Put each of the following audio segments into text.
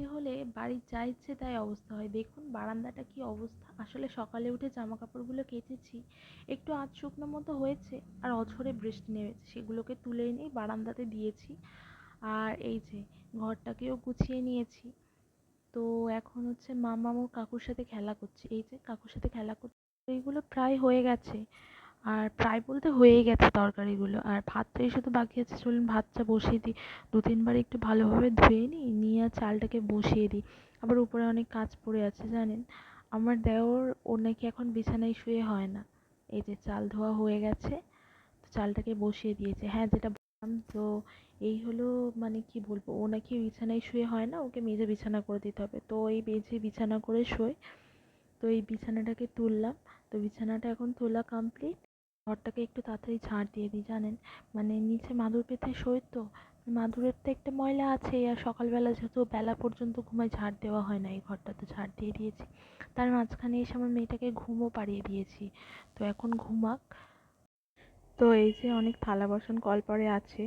বৃষ্টি হলে বাড়ির যা ইচ্ছে তাই অবস্থা হয়। দেখুন বারান্দাটা কি অবস্থা। আসলে সকালে উঠে জামা কাপড়গুলো কেচেছি। একটু আধ শুকনো মতো হয়েছে আর অঝরে বৃষ্টি নেমেছে। সেগুলোকে তুলে এনেই বারান্দাতে দিয়েছি। আর এই যে ঘরটাকেও গুছিয়ে নিয়েছি। তো এখন হচ্ছে মামা ওর কাকুর সাথে খেলা করছে। এই যে কাকুর সাথে খেলা করছে এইগুলো প্রায় হয়ে গেছে। আর প্রায় বলতে হয়েই গেছে তরকারিগুলো। আর ভাতটাই শুধু বাকি আছে, চলুন ভাতটা বসিয়ে দিই। দু তিনবার একটু ভালোভাবে ধুয়ে নিই, নিয়ে আর চালটাকে বসিয়ে দিই। আবার উপরে অনেক কাজ পড়ে আছে, জানেন? আমার দেওর, ওর নাকি এখন বিছানায় শুয়ে হয় না। এই যে চাল ধোয়া হয়ে গেছে, তো চালটাকে বসিয়ে দিয়েছে। হ্যাঁ যেটা বললাম, তো এই হলো মানে কি বলব, ও নাকি বিছানায় শুয়ে হয় না, ওকে মেঝে বিছানা করে দিতে হবে। তো এই মেঝে বিছানা করে শোয়, তো এই বিছানাটাকে তুললাম। তো বিছানাটা এখন তোলা কমপ্লিট ঘরটাকে একটু তাড়াতাড়ি ঝাঁট দিয়ে দিই, জানেন? মানে নিচে মাদুর পেতে শোয় তো, মাদুরের তো একটা ময়লা আছে আর সকালবেলা যেহেতু বেলা পর্যন্ত ঘুমায়, ঝাড় দেওয়া হয় না এই ঘরটা তো ঝাড় দিয়ে দিয়েছি। তার মাঝখানে এসে আমার মেয়েটাকে ঘুমও পাড়িয়ে দিয়েছি। তো এখন ঘুমাক। তো এই যে অনেক থালা বাসন কলপারে আছে,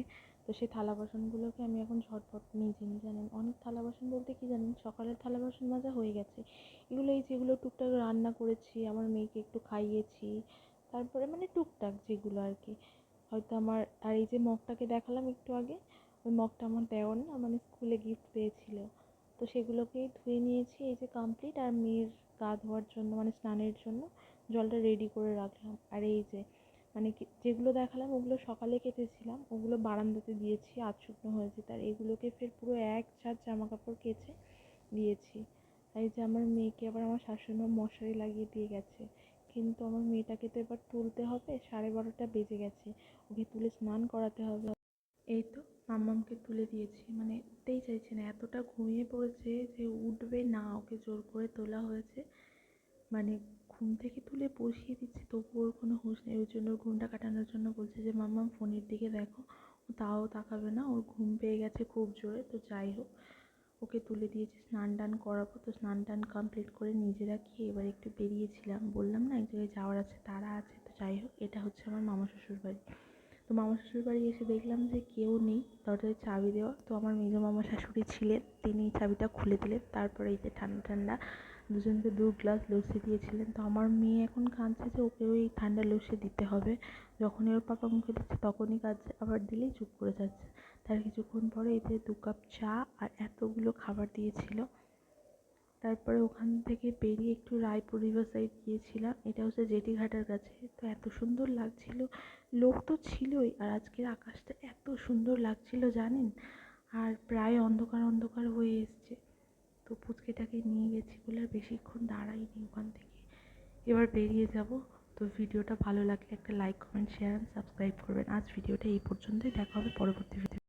তো সেই থালা বাসনগুলোকে আমি এখন ঝটপট মেজে নিই, জানেন? অনেক থালা বাসন বলতে কি জানেন? সকালের থালা বাসন মাজা হয়ে গেছে। এগুলো এই যেগুলো টুকটাক রান্না করেছি, আমার মেয়েকে একটু খাইয়েছি তারপরে মানে টুকটাক যেগুলো আর কি। হয়তো আমার, আর এই যে মগটাকে দেখালাম একটু আগে, ওই মগটা আমার দেওয়ার না মানে স্কুলে গিফট পেয়েছিল। তো সেগুলোকেই ধুয়ে নিয়েছি, এই যে কমপ্লিট আর মেয়ের গা ধোয়ার জন্য মানে স্নানের জন্য জলটা রেডি করে রাখলাম। আর এই যে মানে যেগুলো দেখালাম ওগুলো সকালে কেটেছিলাম, ওগুলো বারান্দাতে দিয়েছি, আধ শুকনো হয়েছে তার এগুলোকে ফের পুরো এক ছাদ জামা কাপড় কেচে দিয়েছি। এই যে আমার মেয়েকে আবার আমার শাশুড়ি মা মশারি লাগিয়ে দিয়ে গেছে। কিন্তু আমার মেয়েটাকে তো এবার তুলতে হবে, সাড়ে বারোটা বেজে গেছে, ওকে তুলে স্নান করাতে হবে। এই তো মাম্মামকে তুলে দিয়েছি মানে উঠতেই চাইছে না, এতটা ঘুমিয়ে পড়েছে যে উঠবে না, ওকে জোর করে তোলা হয়েছে। মানে ঘুম থেকে তুলে বসিয়ে দিচ্ছে, তবুও ওর কোনো হুঁশ নেই, ওই জন্য ওর ঘুমটা কাটানোর জন্য বলছে যে, মাম্মাম, ফোনের দিকে দেখো তাও তাকাবে না, ওর ঘুম পেয়ে গেছে খুব জোরে, তো যাই হোক। ওকে তুলে দিয়েছি স্নান টান করাবো, তো স্নান টান কমপ্লিট করে নিজেরা খেয়ে এবার একটু বেরিয়েছিলাম। বললাম না এক জায়গায় যাওয়ার আছে, তারা আছে, তো যাই হোক, এটা হচ্ছে আমার মামা শ্বশুর বাড়ি তো মামা শ্বশুর বাড়ি এসে দেখলাম যে কেউ নেই দরজায় চাবি দেওয়া। তো আমার মেজো মামা শাশুড়ি ছিলেন, তিনি চাবিটা খুলে দিলেন। তারপরে এই যে ঠান্ডা ঠান্ডা দুজনকে দু গ্লাস লস্যি দিয়েছিলেন। তো আমার মেয়ে এখন কাঁদছে যে ওকে ওই ঠান্ডা লস্যি দিতে হবে। যখনই ওর পাপা মুখে দিচ্ছে তখনই কাঁদছে, আবার দিলেই চুপ করে যাচ্ছে। তার কিছুক্ষণ পরে যে দু কাপ চা আর এতগুলো খাবার দিয়েছিল। তারপরে ওখান থেকে বেরিয়ে একটু রায়পুর রিভার সাইড গিয়েছিলাম। এটা হচ্ছে জেটিঘাটের কাছে। তো এত সুন্দর লাগছিল। লোক তো ছিলই আর আজকের আকাশটা এত সুন্দর লাগছিল, জানেন? আর প্রায় অন্ধকার অন্ধকার হয়ে এসছে। তো পুচকেটাকে নিয়ে গেছি বলে আর বেশিক্ষণ দাঁড়াইনি ওখান থেকে। এবার বেরিয়ে যাব। তো ভিডিওটা ভালো লাগলে একটা লাইক কমেন্ট শেয়ার সাবস্ক্রাইব করবেন। আজ ভিডিওটা এই পর্যন্তই। দেখা হবে পরবর্তী ভিডিও